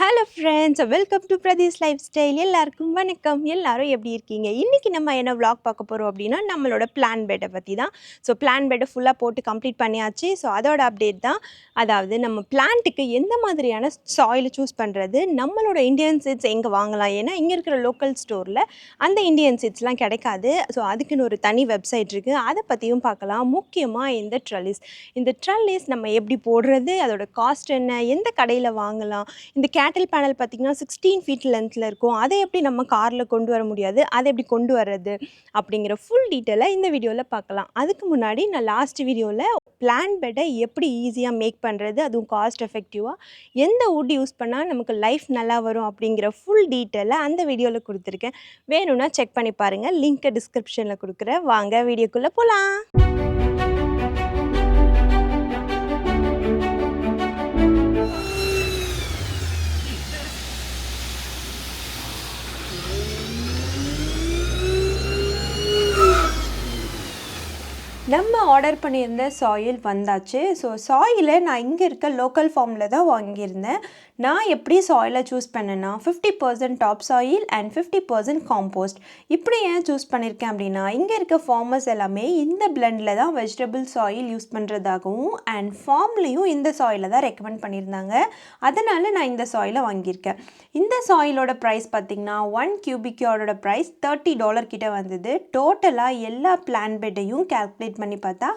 Hello friends welcome to Pradees lifestyle எல்லாருக்கும் வணக்கம். எல்லாரும் எப்படி இருக்கீங்க? இன்றைக்கி நம்ம என்ன vlog பார்க்க போகிறோம் அப்படின்னா நம்மளோட பிளான் பெட்டை பற்றி தான். ஸோ பிளான் பெட்டை ஃபுல்லாக போட்டு கம்ப்ளீட் பண்ணியாச்சு. ஸோ அதோட அப்டேட் தான். அதாவது நம்ம பிளான்ட்டுக்கு எந்த மாதிரியான சாயில் சூஸ் பண்ணுறது நம்மளோட இந்தியன் சீட்ஸ் எங்கே வாங்கலாம்? ஏன்னா இங்கே இருக்கிற லோக்கல் ஸ்டோரில் அந்த இந்தியன் சீட்ஸ்லாம் கிடைக்காது. ஸோ அதுக்குன்னு ஒரு தனி வெப்சைட் இருக்குது அதை பற்றியும் பார்க்கலாம். முக்கியமாக இந்த ட்ரல்லிஸ் இந்த ட்ரல்லிஸ் நம்ம எப்படி போடுறது? அதோட காஸ்ட் என்ன? எந்த கடையில் வாங்கலாம்? இந்த கே கேட்டில் பேனல் பார்த்திங்கன்னா சிக்ஸ்டீன் ஃபீட் லென்த்தில் இருக்கும். அதை எப்படி நம்ம காரில் கொண்டு வர முடியாது? அதை எப்படி கொண்டு வர்றது? அப்படிங்கிற ஃபுல் டீட்டெயிலை இந்த வீடியோவில் பார்க்கலாம். அதுக்கு முன்னாடி நான் லாஸ்ட் வீடியோவில் பிளான் பெட்டை எப்படி ஈஸியாக மேக் பண்ணுறது அதுவும் காஸ்ட் எஃபெக்டிவாக எந்த வுட் யூஸ் பண்ணால் நமக்கு லைஃப் நல்லா வரும் அப்படிங்கிற ஃபுல் டீட்டெயிலை அந்த வீடியோவில் கொடுத்துருக்கேன். வேணும்னா செக் பண்ணி பாருங்கள் லிங்க்கை டிஸ்கிரிப்ஷனில் கொடுக்குறேன். வாங்க வீடியோக்குள்ளே போகலாம் நம்ம ஆர்டர் பண்ணியிருந்த சாயில் வந்தாச்சு. ஸோ சாயிலை நான் இங்கே இருக்க லோக்கல் ஃபார்மில் தான் வாங்கியிருந்தேன். நான் எப்படி சாயிலை சூஸ் பண்ணேன்னா fifty percent top soil and fifty percent compost இப்படி ஏன் சூஸ் பண்ணியிருக்கேன் அப்படின்னா இங்கே இருக்க ஃபார்மர்ஸ் எல்லாமே இந்த பிளண்டில் தான் வெஜிடபிள் சாயில் யூஸ் பண்ணுறதாகவும் அண்ட் ஃபார்ம்லேயும் இந்த சாயிலை தான் ரெக்கமெண்ட் பண்ணியிருந்தாங்க. அதனால் நான் இந்த சாயிலை வாங்கியிருக்கேன். இந்த சாயிலோட ப்ரைஸ் பார்த்திங்கன்னா ஒன் கியூபிக் யார்டோட ப்ரைஸ் தேர்ட்டி டாலர் கிட்டே வந்தது. டோட்டலாக எல்லா பிளான் பெட்டையும் கால்குலேட் பண்ணி பார்த்தா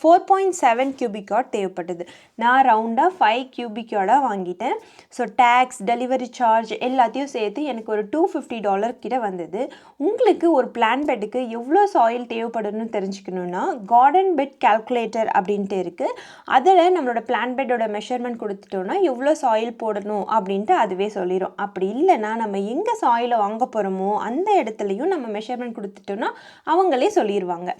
four point seven cubic yard தேவைப்பட்டது. நான் ரவுண்டாக ஃபைவ் கியூபிக் யார்டாக வாங்கிட்டேன். ஸோ டேக்ஸ் டெலிவரி சார்ஜ் எல்லாத்தையும் சேர்த்து எனக்கு ஒரு டூ ஃபிஃப்டி டாலர் கிட்ட வந்தது. உங்களுக்கு ஒரு பிளான் பெட்டுக்கு எவ்வளோ சாயில் தேவைப்படும்னு தெரிஞ்சுக்கணுன்னா கார்டன் பெட் கால்குலேட்டர் அப்படின்ட்டு இருக்குது அதில் நம்மளோட பிளான் பெட்டோட மெஷர்மெண்ட் கொடுத்துட்டோன்னா எவ்வளோ சாயில் போடணும் அப்படின்ட்டு அதுவே சொல்லிடும் அப்படி இல்லைன்னா நம்ம எங்கே சாயிலை வாங்க போகிறோமோ அந்த இடத்துலையும் நம்ம மெஷர்மெண்ட் கொடுத்துட்டோன்னா அவங்களே சொல்லிடுவாங்க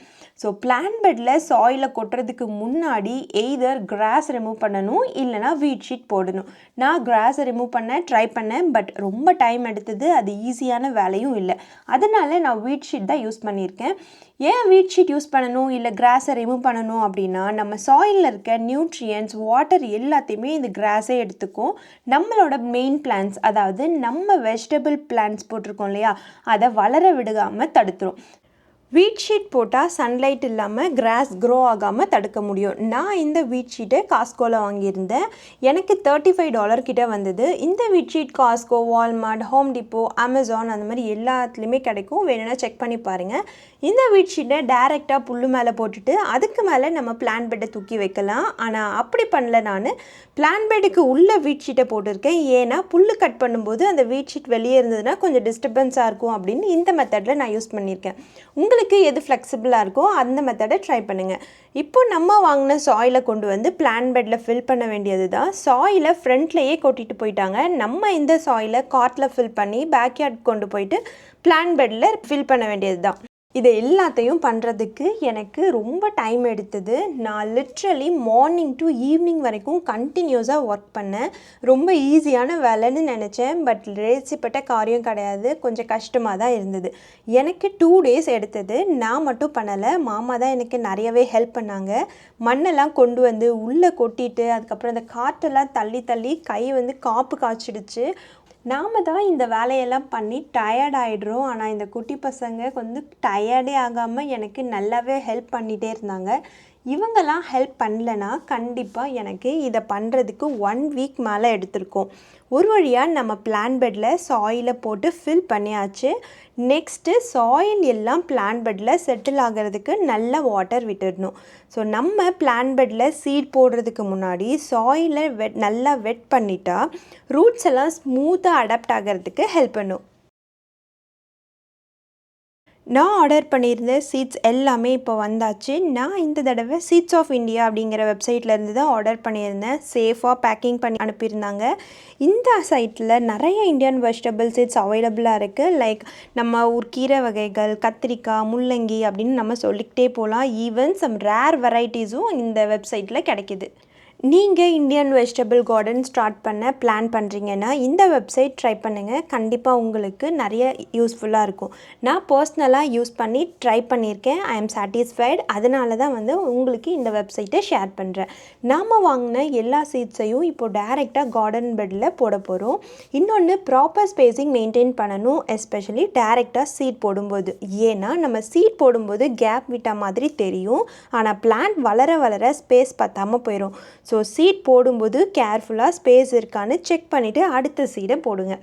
ஸோ பிளான் பெட்டில் சாயிலை கொட்டுறதுக்கு முன்னாடி எய்தர் கிராஸ் ரிமூவ் பண்ணணும் இல்லைனா வீட் ஷீட் போடணும். நான் கிராஸை ரிமூவ் பண்ண ட்ரை பண்ணேன் பட் ரொம்ப டைம் எடுத்தது அது ஈஸியான வேலையும் இல்லை. அதனால நான் வீட் ஷீட் தான் யூஸ் பண்ணியிருக்கேன். ஏன் வீட் ஷீட் யூஸ் பண்ணணும்? இல்லை கிராஸை ரிமூவ் பண்ணணும் அப்படின்னா நம்ம சாயிலில் இருக்க நியூட்ரியன்ஸ் வாட்டர் எல்லாத்தையுமே இந்த கிராஸே எடுத்துக்கும். நம்மளோட மெயின் பிளான்ஸ் அதாவது நம்ம வெஜிடபிள் பிளான்ஸ் போட்டிருக்கோம் இல்லையா? அதை வளர விடாமல் தடுத்துரும். வீட் ஷீட் போட்டால் சன்லைட் இல்லாமல் கிராஸ் க்ரோ ஆகாமல் தடுக்க முடியும். நான் இந்த வீட் ஷீட்டை காஸ்கோவில் வாங்கியிருந்தேன். எனக்கு தேர்ட்டி ஃபைவ் டாலர் கிட்டே வந்தது. இந்த weed sheet Costco Walmart Home Depot Amazon அந்த மாதிரி எல்லாத்துலேயுமே கிடைக்கும். வேணும்னா செக் பண்ணி பாருங்கள் இந்த வீட் ஷீட்டை டேரெக்டாக புல்லு மேலே போட்டுட்டு அதுக்கு மேலே நம்ம பிளான் பெட்டை தூக்கி வைக்கலாம். ஆனால் அப்படி பண்ணல நான். பிளான் பெட்டுக்கு உள்ள வீட் ஷீட்டை போட்டிருக்கேன். ஏன்னா புல் கட் பண்ணும்போது அந்த வீட் ஷீட் வெளியே இருந்ததுன்னா கொஞ்சம் டிஸ்டர்பன்ஸாக இருக்கும் அப்படின்னு இந்த மெத்தடில் நான் யூஸ் பண்ணியிருக்கேன். உங்களுக்கு எது ஃப்ளெக்சிபிளாக இருக்கோ அந்த மெத்தடை ட்ரை பண்ணுங்கள் இப்போ நம்ம வாங்கின சாயிலை கொண்டு வந்து பிளான் பெட்டில் ஃபில் பண்ண வேண்டியது தான் சாயிலை ஃப்ரண்ட்லேயே கொட்டிட்டு போயிட்டாங்க. நம்ம இந்த சாயிலை கார்ட்டில் ஃபில் பண்ணி பேக்யார்ட் கொண்டு போயிட்டு பிளான் பெட்டில் ஃபில் பண்ண வேண்டியது தான் இதை எல்லாத்தையும் பண்ணுறதுக்கு எனக்கு ரொம்ப டைம் எடுத்தது. நான் லிட்ரலி மார்னிங் டு ஈவினிங் வரைக்கும் கண்டினியூஸாக ஒர்க் பண்ணேன். ரொம்ப ஈஸியான வேலைன்னு நினச்சேன். பட் ரேசிப்பட்ட காரியம் கிடையாது. கொஞ்சம் கஷ்டமாக தான் இருந்தது. எனக்கு டூ டேஸ் எடுத்தது. நான் மட்டும் பண்ணலை. மாமா தான் எனக்கு நிறையவே ஹெல்ப் பண்ணாங்க. மண்ணெல்லாம் கொண்டு வந்து உள்ளே கொட்டிட்டு அதுக்கப்புறம் அந்த காற்றெல்லாம் தள்ளி தள்ளி கை வந்து காப்பு காய்ச்சிடுச்சு. நாம் தான் இந்த வேலையெல்லாம் பண்ணி டயர்ட் ஆகிடுறோம் ஆனால் இந்த குட்டி பசங்க வந்து டயர்டே ஆகாமல் எனக்கு நல்லாவே ஹெல்ப் பண்ணிகிட்டே இருந்தாங்க. இவங்கெல்லாம் ஹெல்ப் பண்ணலனா கண்டிப்பாக எனக்கு இதை பண்ணுறதுக்கு ஒன் வீக் மேலே எடுத்திருக்கோம். ஒரு வழியாக நம்ம பிளான் பெட்டில் சாயிலை போட்டு ஃபில் பண்ணியாச்சு. நெக்ஸ்ட்டு சாயில் எல்லாம் பிளான் பெட்டில் செட்டில் ஆகிறதுக்கு நல்ல வாட்டர் விட்டுடணும். ஸோ நம்ம பிளான் பெட்டில் சீட் போடுறதுக்கு முன்னாடி சாயிலை வெட் நல்லா வெட் பண்ணிட்டா ரூட்ஸ் எல்லாம் ஸ்மூத்தாக அடாப்ட் ஆகிறதுக்கு ஹெல்ப் பண்ணும். நான் ஆர்டர் பண்ணியிருந்த சீட்ஸ் எல்லாமே இப்போ வந்தாச்சு. நான் இந்த தடவை சீட்ஸ் ஆஃப் இந்தியா அப்படிங்கிற வெப்சைட்லேருந்து தான் ஆர்டர் பண்ணியிருந்தேன். சேஃபாக பேக்கிங் பண்ணி அனுப்பியிருந்தாங்க. இந்த சைட்டில் நிறைய இந்தியன் வெஜிடபிள் சீட்ஸ் அவைலபிளாக இருக்குது லைக் நம்ம ஊர் கீரை வகைகள் கத்திரிக்காய் முள்ளங்கி அப்படின்னு நம்ம சொல்லிக்கிட்டே போகலாம். ஈவன் சம் ரேர் வெரைட்டிஸும் இந்த வெப்சைட்டில் கிடைக்கிது. நீங்கள் இந்தியன் வெஜிடபிள் கார்டன் ஸ்டார்ட் பண்ண பிளான் பண்ணுறீங்கன்னா இந்த வெப்சைட் ட்ரை பண்ணுங்கள் கண்டிப்பாக உங்களுக்கு நிறைய யூஸ்ஃபுல்லாக இருக்கும். நான் பர்சனலாக யூஸ் பண்ணி ட்ரை பண்ணியிருக்கேன். ஐ எம் சாட்டிஸ்ஃபைடு அதனால தான் வந்து உங்களுக்கு இந்த வெப்சைட்டை ஷேர் பண்ணுறேன் நாம் வாங்கின எல்லா சீட்ஸையும் இப்போ டைரெக்டாக கார்டன் பெட்டில் போட போகிறோம் இன்னொன்று ப்ராப்பர் ஸ்பேஸிங் மெயின்டைன் பண்ணணும். எஸ்பெஷலி டைரெக்டாக சீட் போடும்போது. ஏன்னா நம்ம சீட் போடும்போது கேப் விட்ட மாதிரி தெரியும். ஆனால் பிளான்ட் வளர வளர ஸ்பேஸ் பற்றாமல் போயிடும் ஸோ சீட் போடும்போது கேர்ஃபுல்லாக ஸ்பேஸ் இருக்கான்னு செக் பண்ணிவிட்டு அடுத்த சீடை போடுங்க.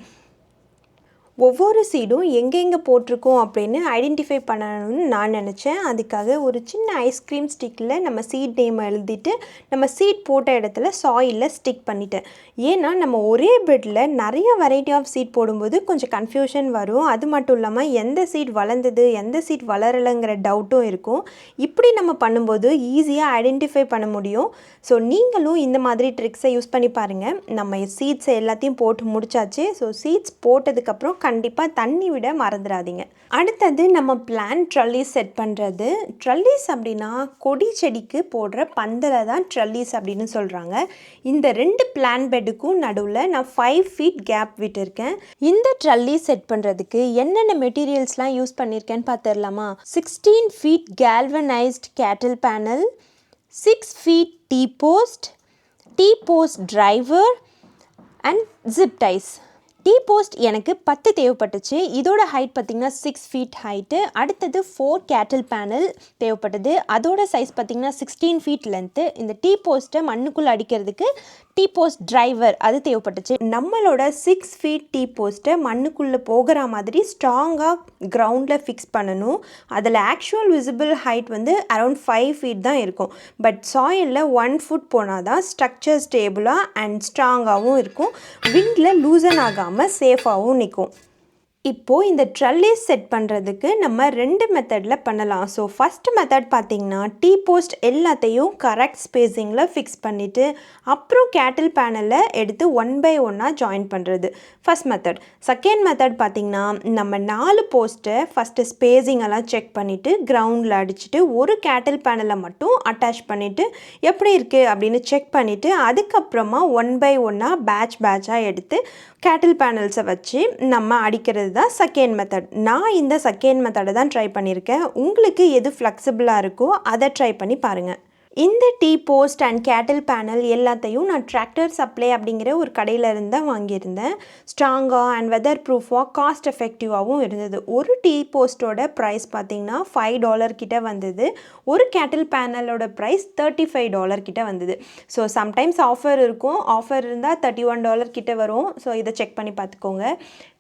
ஒவ்வொரு சீடும் எங்கெங்கே போட்டிருக்கோம் அப்படின்னு ஐடென்டிஃபை பண்ணணும்னு நான் நினச்சேன். அதுக்காக ஒரு சின்ன ஐஸ்கிரீம் ஸ்டிக்கில் நம்ம சீட் நேம் எழுதிட்டு நம்ம சீட் போட்ட இடத்துல சாயிலில் ஸ்டிக் பண்ணிட்டேன். ஏன்னா நம்ம ஒரே பெட்டில் நிறைய வெரைட்டி ஆஃப் சீட் போடும்போது கொஞ்சம் கன்ஃபியூஷன் வரும். அது மட்டும் இல்லாமல் எந்த சீட் வளர்ந்தது எந்த சீட் வளரலைங்கிற டவுட்டும் இருக்கும். இப்படி நம்ம பண்ணும்போது ஈஸியாக ஐடென்டிஃபை பண்ண முடியும். ஸோ நீங்களும் இந்த மாதிரி ட்ரிக்ஸை யூஸ் பண்ணி பாருங்கள் நம்ம சீட்ஸை எல்லாத்தையும் போட்டு முடிச்சாச்சு. ஸோ சீட்ஸ் போட்டதுக்கப்புறம் கண்டிப்பாக தண்ணி விட மறந்துடாதீங்க அடுத்தது நம்ம பிளான் ட்ரல்லிஸ் செட் பண்ணுறது ட்ரல்லிஸ் அப்படின்னா கொடி செடிக்கு போடுற பந்தலை தான் ட்ரல்லிஸ் அப்படின்னு சொல்கிறாங்க இந்த ரெண்டு பிளான் பெட்டுக்கும் நடுவில் நான் ஃபைவ் ஃபீட் கேப் விட்டுருக்கேன். இந்த ட்ரல்லிஸ் செட் பண்ணுறதுக்கு என்னென்ன மெட்டீரியல்ஸ்லாம் யூஸ் பண்ணியிருக்கேன்னு பார்த்துடலாமா sixteen feet galvanized cattle panel six feet T post T post driver and zip ties T post எனக்கு பத்து தேவைப்பட்டுச்சு. இதோட ஹைட் பார்த்திங்கன்னா சிக்ஸ் ஃபீட் ஹைட்டு அடுத்தது ஃபோர் கேட்டில் பேனல் தேவைப்பட்டது. அதோட சைஸ் பார்த்திங்கன்னா சிக்ஸ்டீன் ஃபீட் லென்த்து இந்த டீ போஸ்ட்டை மண்ணுக்குள்ளே அடிக்கிறதுக்கு டீ போஸ்ட் டிரைவர் அது தேவைப்பட்டுச்சு. நம்மளோட சிக்ஸ் ஃபீட் டீ போஸ்ட்டை மண்ணுக்குள்ளே போகிற மாதிரி ஸ்ட்ராங்காக கிரவுண்டில் ஃபிக்ஸ் பண்ணணும். அதில் ஆக்சுவல் விசிபிள் ஹைட் வந்து அரவுண்ட் ஃபைவ் ஃபீட் தான் இருக்கும். பட் சாயிலில் ஒன் ஃபுட் போனால் தான் ஸ்ட்ரக்சர் ஸ்டேபிளாக அண்ட் ஸ்ட்ராங்காகவும் இருக்கும். விண்டில் லூசன் ஆகாமல் சேஃபாகவும் நிற்கும் இப்போது இந்த ட்ரல்லிஸ் செட் பண்ணுறதுக்கு நம்ம ரெண்டு மெத்தடில் பண்ணலாம். ஸோ ஃபஸ்ட் மெத்தட் பார்த்திங்கன்னா டீ போஸ்ட் எல்லாத்தையும் கரெக்ட் ஸ்பேஸிங்கில் ஃபிக்ஸ் பண்ணிவிட்டு அப்புறம் கேட்டில் பேனலில் எடுத்து ஒன் பை ஒன்னாக ஜாயின் பண்ணுறது ஃபஸ்ட் மெத்தட் செகண்ட் மெத்தட் பார்த்திங்கன்னா நம்ம நாலு போஸ்ட்டை ஃபஸ்ட்டு ஸ்பேஸிங்கெல்லாம் செக் பண்ணிவிட்டு கிரவுண்டில் அடிச்சுட்டு ஒரு கேட்டில் பேனலை மட்டும் அட்டாச் பண்ணிவிட்டு எப்படி இருக்குது அப்படின்னு செக் பண்ணிவிட்டு அதுக்கப்புறமா ஒன் பை ஒன்னாக பேட்ச் பேட்சாக எடுத்து கேட்டில் பேனல்ஸை வச்சு நம்ம அடிக்கிறது தான் செகண்ட் மெத்தட் நான் இந்த செகண்ட் மெத்தடை தான் ட்ரை பண்ணியிருக்கேன் உங்களுக்கு எது ஃப்ளெக்சிபிளாக இருக்கோ அதை ட்ரை பண்ணி பாருங்கள் இந்த T post and cattle panel எல்லாத்தையும் நான் டிராக்டர் சப்ளை அப்படிங்கிற ஒரு கடையிலேருந்து தான் வாங்கியிருந்தேன். ஸ்ட்ராங்காக அண்ட் வெதர் ப்ரூஃபாக காஸ்ட் எஃபெக்டிவாகவும் இருந்தது. ஒரு டீ போஸ்ட்டோட ப்ரைஸ் பார்த்திங்கன்னா ஃபைவ் டாலர் கிட்ட வந்தது. ஒரு கேட்டில் பேனலோட ப்ரைஸ் தேர்ட்டி ஃபைவ் டாலர் கிட்ட வந்தது. ஸோ சம்டைம்ஸ் ஆஃபர் இருக்கும். ஆஃபர் இருந்தால் தேர்ட்டி ஒன் டாலர் கிட்ட வரும். ஸோ இதை செக் பண்ணி பார்த்துக்கோங்க.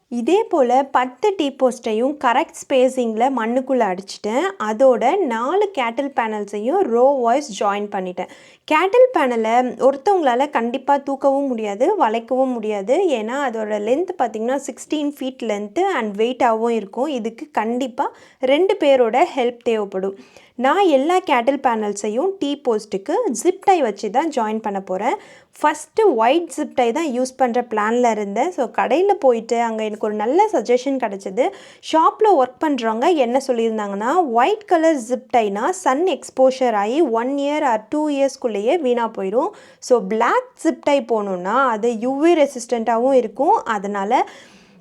இதே போல் பத்து டீ போஸ்ட்டையும் கரெக்ட் ஸ்பேஸிங்கில் மண்ணுக்குள்ளே அடிச்சிட்டேன். அதோட நாலு கேட்டில் பேனல்ஸையும் ரோ வாய்ஸ் ஜாயின் பண்ணிட்டேன். கேட்டில் பேனலை ஒருத்தவங்களால் கண்டிப்பாக தூக்கவும் முடியாது வளைக்கவும் முடியாது. ஏன்னா அதோட லென்த் பார்த்திங்கன்னா சிக்ஸ்டீன் ஃபீட் லென்த்து அண்ட் வெயிட்டாகவும் இருக்கும். இதுக்கு கண்டிப்பாக ரெண்டு பேரோட ஹெல்ப் தேவைப்படும். நான் எல்லா கேட்டில் பேனல்ஸையும் டீ போஸ்ட்டுக்கு ஜிப் டை வச்சு தான் ஜாயின் பண்ண போகிறேன் ஃபஸ்ட்டு ஒயிட் ஜிப் டை தான் யூஸ் பண்ணுற பிளானில் இருந்தேன். ஸோ கடையில் போயிட்டு அங்கே எனக்கு ஒரு நல்ல சஜஷன் கிடச்சிது. ஷாப்பில் ஒர்க் பண்ணுறவங்க என்ன சொல்லியிருந்தாங்கன்னா ஒயிட் கலர் ஜிப் டைனா சன் எக்ஸ்போஷர் ஆகி ஒன் இயர் ஆர் டூ இயர்ஸ்க்குள்ளேயே வீணாக போயிடும் ஸோ பிளாக் ஜிப் டை போகணுன்னா அது யூவி ரெசிஸ்டண்ட்டாகவும் இருக்கும். அதனால்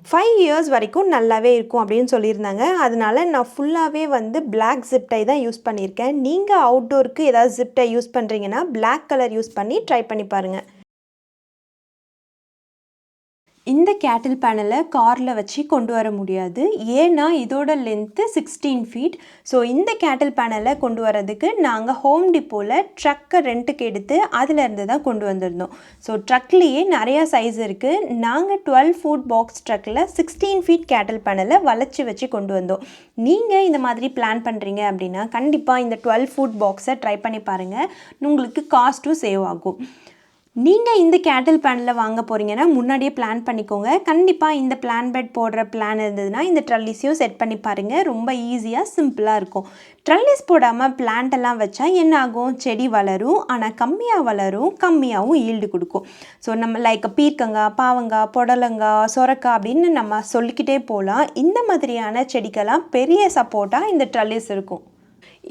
ஃபைவ் இயர்ஸ் வரைக்கும் நல்லாவே இருக்கும் அப்படின்னு சொல்லியிருந்தாங்க. அதனால நான் ஃபுல்லாகவே வந்து பிளாக் ஜிப்டை தான் யூஸ் பண்ணியிருக்கேன். நீங்கள் அவுட்டோருக்கு ஏதாவது ஜிப்டை யூஸ் பண்ணுறீங்கன்னா பிளாக் கலர் யூஸ் பண்ணி ட்ரை பண்ணி பாருங்கள் இந்த கேட்டில் பேனலை காரில் வச்சு கொண்டு வர முடியாது. ஏன்னா இதோட லென்த்து சிக்ஸ்டீன் ஃபீட் ஸோ இந்த கேட்டில் பேனலை கொண்டு வரதுக்கு நாங்கள் ஹோம் டிப்போவில் ட்ரக்கை ரெண்ட்டுக்கு எடுத்து அதிலேருந்து தான் கொண்டு வந்திருந்தோம். ஸோ ட்ரக்லேயே நிறையா சைஸ் இருக்குது நாங்கள் டுவெல் ஃபுட் பாக்ஸ் ட்ரக்கில் சிக்ஸ்டீன் ஃபீட் கேட்டில் பேனலை வளைச்சி வச்சு கொண்டு வந்தோம். நீங்கள் இந்த மாதிரி பிளான் பண்ணுறீங்க அப்படின்னா கண்டிப்பாக இந்த டுவெல் ஃபுட் பாக்ஸை ட்ரை பண்ணி பாருங்கள் உங்களுக்கு காஸ்ட்டும் சேவ் ஆகும். நீங்கள் இந்த கேட்டில் பேனில் வாங்க போகிறீங்கன்னா முன்னாடியே பிளான் பண்ணிக்கோங்க. கண்டிப்பாக இந்த பிளான் பெட் போடுற பிளான் இருந்ததுன்னா இந்த ட்ரல்லிஸையும் செட் பண்ணி பாருங்கள் ரொம்ப ஈஸியாக சிம்பிளாக இருக்கும். ட்ரல்லிஸ் போடாமல் பிளான்ட் எல்லாம் வச்சா என்ன ஆகும்? செடி வளரும். ஆனால் கம்மியாக வளரும். கம்மியாகவும் ஈல்டு கொடுக்கும். ஸோ நம்ம லைக் பீர்க்கங்காய் பாவங்காய் புடலங்காய் சொரக்காய் அப்படின்னு நம்ம சொல்லிக்கிட்டே போகலாம் இந்த மாதிரியான செடிக்கெல்லாம் பெரிய சப்போர்ட்டாக இந்த ட்ரல்லிஸ் இருக்கும்.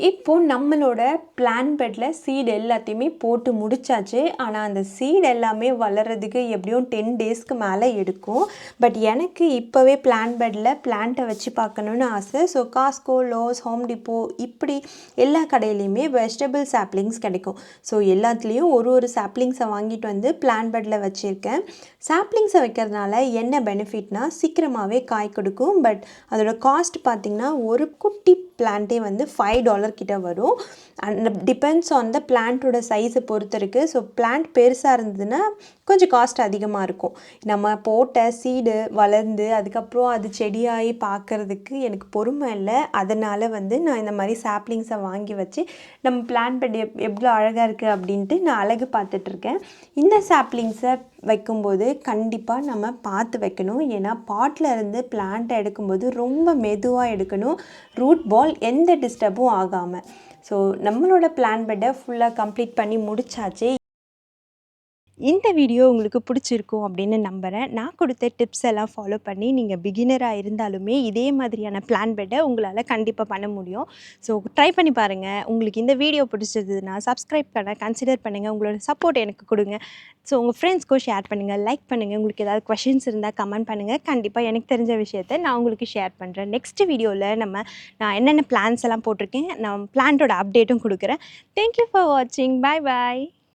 இப்போ நம்மளோட பிளான் பெட்டில் சீடு எல்லாத்தையுமே போட்டு முடிச்சாச்சு. ஆனால் அந்த சீட் எல்லாமே வளர்கிறதுக்கு எப்படியும் டென் டேஸ்க்கு மேலே எடுக்கும். பட் எனக்கு இப்போவே பிளான் பெட்டில் பிளான்ட்டை வச்சு பார்க்கணுன்னு ஆசை. So Costco Lowe's Home Depot இப்படி எல்லா கடையிலையுமே வெஜிடபிள் சாப்ளிங்ஸ் கிடைக்கும். ஸோ எல்லாத்துலேயும் ஒரு ஒரு சாப்ளிங்ஸை வாங்கிட்டு வந்து பிளான் பெட்டில் வச்சுருக்கேன். சாப்ளிங்ஸை வைக்கிறதுனால என்ன பெனிஃபிட்னா சீக்கிரமாகவே காய் கொடுக்கும். பட் அதோட காஸ்ட் பார்த்திங்கன்னா ஒரு குட்டி பிளான்ட்டே வந்து ஃபைவ் டாலர் கிட்ட வரும். அண்ட் டிபெண்ட்ஸ் ஆன் த பிளான்ட்டோட சைஸை பொறுத்து இருக்குது ஸோ பிளான்ட் பெருசாக இருந்ததுன்னா கொஞ்சம் காஸ்ட் அதிகமாக இருக்கும். நம்ம போட்ட சீடு வளர்ந்து அதுக்கப்புறம் அது செடியாகி பார்க்குறதுக்கு எனக்கு பொறுமை இல்லை. அதனால் வந்து நான் இந்த மாதிரி சாப்ளிங்ஸை வாங்கி வச்சு நம்ம பிளான் பெட் எப் எவ்வளோ அழகாக இருக்குது அப்படின்ட்டு நான் அழகு பார்த்துட்ருக்கேன் இந்த சாப்ளிங்ஸை வைக்கும்போது கண்டிப்பாக நம்ம பார்த்து வைக்கணும். ஏன்னா பாட்டில் இருந்து பிளான்ட்டை எடுக்கும்போது ரொம்ப மெதுவாக எடுக்கணும். ரூட் பால் எந்த டிஸ்டர்பும் ஆகாமல் ஸோ நம்மளோட பிளான் பெட்டை ஃபுல்லாக கம்ப்ளீட் பண்ணி முடித்தாச்சு இந்த வீடியோ உங்களுக்கு பிடிச்சிருக்கும் அப்படின்னு நம்புகிறேன் நான் கொடுத்த டிப்ஸ் எல்லாம் ஃபாலோ பண்ணி நீங்கள் பிகினராக இருந்தாலுமே இதே மாதிரியான பிளான் பெட்டை உங்களால் கண்டிப்பாக பண்ண முடியும். ஸோ ட்ரை பண்ணி பாருங்கள் உங்களுக்கு இந்த வீடியோ பிடிச்சதுன்னா சப்ஸ்கிரைப் பண்ண கன்சிடர் பண்ணுங்கள் உங்களோட சப்போர்ட் எனக்கு கொடுங்க. ஸோ உங்கள் ஃப்ரெண்ட்ஸ்க்கும் ஷேர் பண்ணுங்கள் லைக் பண்ணுங்கள் உங்களுக்கு ஏதாவது கொஷின்ஸ் இருந்தால் கமெண்ட் பண்ணுங்கள் கண்டிப்பாக எனக்கு தெரிஞ்ச விஷயத்த நான் உங்களுக்கு ஷேர் பண்ணுறேன் நெக்ஸ்ட் வீடியோவில் நம்ம நான் என்னென்ன பிளான்ஸ் எல்லாம் போட்டிருக்கேன் நான் பிளான்ட்டோட அப்டேட்டும் கொடுக்குறேன். தேங்க்யூ ஃபார் வாட்சிங் பாய் பாய்